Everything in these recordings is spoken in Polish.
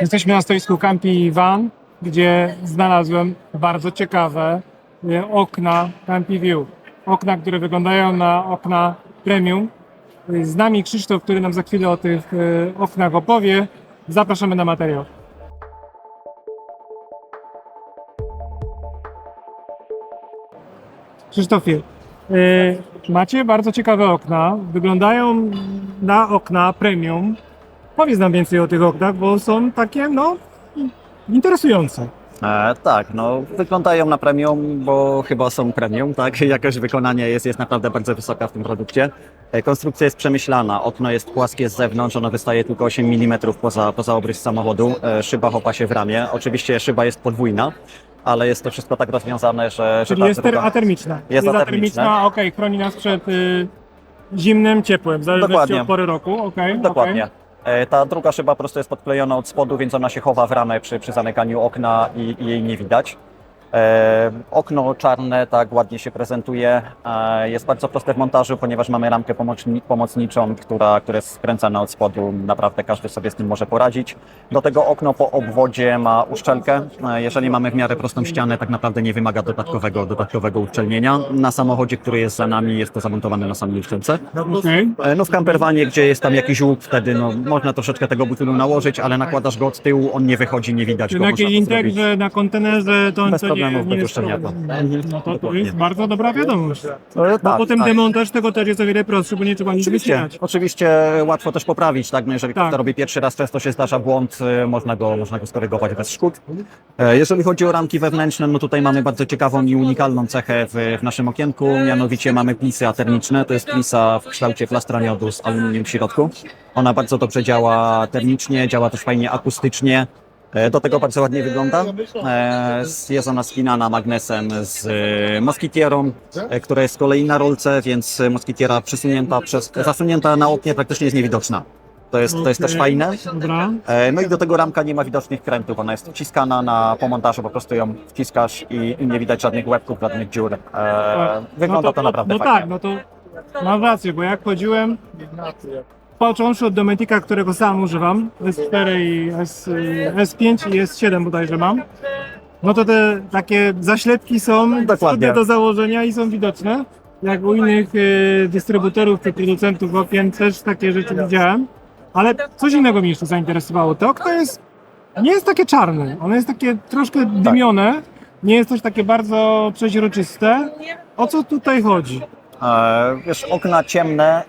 Jesteśmy na stoisku Campi Van, gdzie znalazłem bardzo ciekawe e, okna Campi View. Okna, które wyglądają na okna premium. Z nami Krzysztof, który nam za chwilę o tych e, oknach opowie. Zapraszamy na materiał. Krzysztofie, e, macie bardzo ciekawe okna. Wyglądają na okna premium. Powiedz nam więcej o tych oknach, bo są takie, no, interesujące. E, tak, no wyglądają na premium, bo chyba są premium, tak? Jakość wykonania jest, jest naprawdę bardzo wysoka w tym produkcie. E, konstrukcja jest przemyślana, okno jest płaskie z zewnątrz, ono wystaje tylko 8 mm poza, poza obrys samochodu. E, szyba chowa się w ramię. Oczywiście szyba jest podwójna, ale jest to wszystko tak rozwiązane, że... że Czyli ta jest ter- druga- atermiczna. Jest atermiczna. okej, chroni nas przed y, zimnym, ciepłem, w zależności Dokładnie. od pory roku, okej. Dokładnie. E, Ta druga szyba po prostu jest podklejona od spodu, więc ona się chowa w ramę przy, przy zamykaniu okna i, i jej nie widać. E, okno czarne tak ładnie się prezentuje. E, jest bardzo proste w montażu, ponieważ mamy ramkę pomocni, pomocniczą, która, która jest skręcana od spodu. Naprawdę każdy sobie z tym może poradzić. Do tego okno po obwodzie ma uszczelkę. E, jeżeli mamy w miarę prostą ścianę, tak naprawdę nie wymaga dodatkowego, dodatkowego uszczelnienia. Na samochodzie, który jest za nami, jest to zamontowane na samej uszczelce. No w camperwanie, gdzie jest tam jakiś łuk, wtedy no, można troszeczkę tego butylu nałożyć, ale nakładasz go od tyłu, on nie wychodzi, nie widać Czy go. na jakiejś integrze, na kontenerze, to, to nie, problemów, bez. No to, to jest bardzo dobra wiadomość. No, Bo tak, potem tak. demontaż tego też jest o wiele prostszy, bo nie trzeba nic Oczywiście, wycinać. oczywiście łatwo też poprawić, tak? No jeżeli Tak. ktoś to robi pierwszy raz, często się zdarza błąd, e, można go, można go skorygować bez szkód. E, Jeżeli chodzi o ramki wewnętrzne, no tutaj mamy bardzo ciekawą i unikalną cechę w, w naszym okienku, mianowicie mamy plisy atermiczne, to jest plisa w kształcie flastroniadu z aluminium w środku. Ona bardzo dobrze działa termicznie, działa też fajnie akustycznie. E, Do tego bardzo ładnie wygląda. E, Jest ona spinana magnesem z e, moskitierą, e, która jest z kolei na rolce, więc e, moskitiera przesunięta przez, zasunięta na oknie praktycznie jest niewidoczna. To jest, to jest też fajne. E, No i do tego ramka nie ma widocznych krętów, ona jest wciskana na po montażu, po prostu ją wciskasz i, i nie widać żadnych łebków, żadnych dziur. E, Wygląda no to, naprawdę No fajnie. tak, no to mam rację, bo jak chodziłem, począwszy od Dometica, którego sam używam, S4 i S, S5 i S7 bodajże mam, no to te takie zaślepki są Dokładnie. trudne do założenia i są widoczne. Jak u innych e, dystrybutorów czy producentów okien też takie rzeczy widziałem. Ale coś innego mnie jeszcze zainteresowało. To okno jest, nie jest takie czarne, ono jest takie troszkę dymione, nie jest też takie bardzo przeźroczyste. O co tutaj chodzi? E, Wiesz, okna ciemne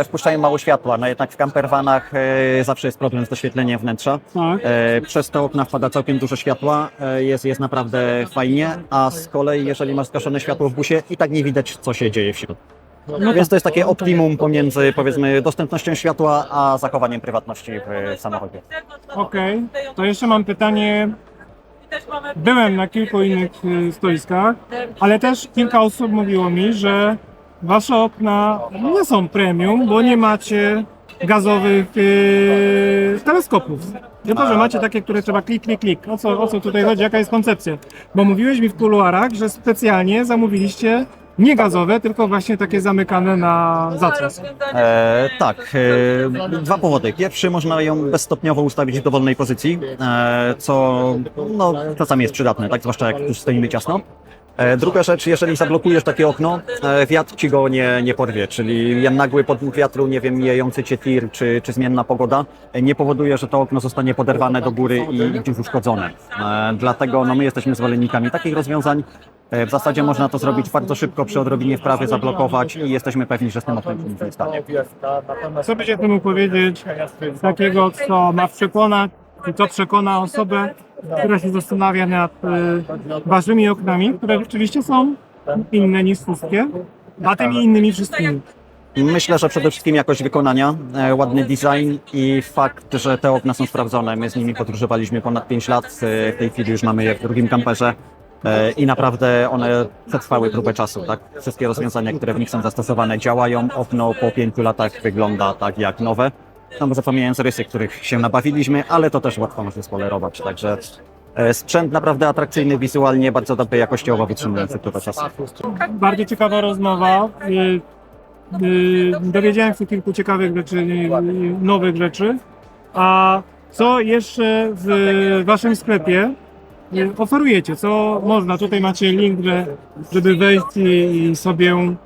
e, wpuszczają mało światła, no jednak w campervanach e, zawsze jest problem z doświetleniem wnętrza. Tak. Przez te okna wpada całkiem dużo światła, jest, jest naprawdę fajnie, a z kolei jeżeli masz zgaszone światło w busie i tak nie widać co się dzieje w środku. No Więc to jest takie optimum pomiędzy powiedzmy dostępnością światła, a zachowaniem prywatności w, w samochodzie. Okej, to jeszcze mam pytanie. Byłem na kilku innych y, stoiskach, ale też kilka osób mówiło mi, że wasze okna nie są premium, bo nie macie gazowych y, teleskopów. Chyba, że macie takie, które trzeba klik, klik, klik. O co, o co tutaj chodzi? Jaka jest koncepcja? Bo mówiłeś mi w kuluarach, że specjalnie zamówiliście nie gazowe, tylko właśnie takie zamykane na zatrzask. E, tak, e, dwa powody. Pierwszy, można ją bezstopniowo ustawić w dowolnej pozycji, e, co no, czasami jest przydatne, tak? zwłaszcza jak już stoimy ciasno. E, druga rzecz, jeżeli zablokujesz takie okno, e, wiatr ci go nie, nie porwie, czyli nagły podmuch wiatru, nie wiem, mijający cię tir czy, czy zmienna pogoda, e, nie powoduje, że to okno zostanie poderwane do góry i gdzieś uszkodzone. Dlatego no, my jesteśmy zwolennikami takich rozwiązań. W zasadzie można to zrobić bardzo szybko, przy odrobinie wprawy zablokować i jesteśmy pewni, że z tym oknem nie stanie. Co byście temu powiedzieć takiego, co ma przekonać, czy co przekona osobę, która się zastanawia nad y, waszymi oknami, które rzeczywiście są inne niż wszystkie, a tymi innymi wszystkimi. Myślę, że przede wszystkim jakość wykonania, e, ładny design i fakt, że te okna są sprawdzone. My z nimi podróżowaliśmy ponad 5 lat, e, w tej chwili już mamy je w drugim kamperze e, i naprawdę one przetrwały próbę czasu. Tak? Wszystkie rozwiązania, które w nich są zastosowane działają. Okno po 5 latach wygląda tak jak nowe. No może pomijając rysy, których się nabawiliśmy, ale to też łatwo można spolerować. Także e, sprzęt naprawdę atrakcyjny wizualnie, bardzo dobry jakościowo, wytrzymujący próbę czasu. Bardzo ciekawa rozmowa. Y, y, dowiedziałem się kilku ciekawych rzeczy, nowych rzeczy. A co jeszcze w waszym sklepie oferujecie, co można. Tutaj macie link, że, żeby wejść i, sobie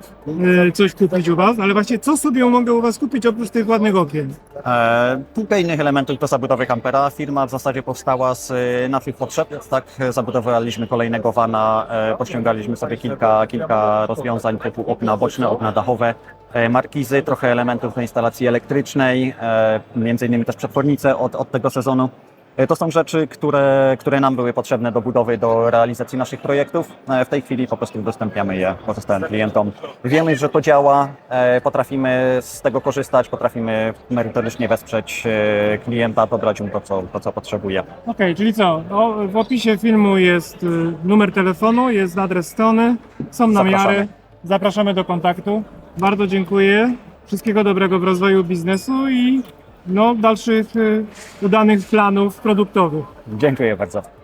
y, coś kupić u was, ale właśnie co sobie mogę u was kupić oprócz tych ładnych okien? E, Kilka innych elementów do zabudowy kampera. Firma w zasadzie powstała z e, naszych potrzeb, tak? Zabudowaliśmy kolejnego vana, e, podciągaliśmy sobie kilka, kilka rozwiązań typu okna boczne, okna dachowe, e, markizy, trochę elementów do instalacji elektrycznej, e, między innymi też przetwornice od, od tego sezonu. E, To są rzeczy, które, które nam były potrzebne do budowy, do realizacji naszych projektów. E, W tej chwili po prostu udostępniamy je pozostałym klientom. Wiemy, że to działa, e, potrafimy z tego korzystać, potrafimy merytorycznie wesprzeć klienta, dobrać mu to, co, to, co potrzebuje. Okej, czyli co? W opisie filmu jest y, numer telefonu, jest adres strony, są namiary. Zapraszamy. Zapraszamy do kontaktu. Bardzo dziękuję. Wszystkiego dobrego w rozwoju biznesu i no, dalszych y, udanych planów produktowych. Dziękuję bardzo.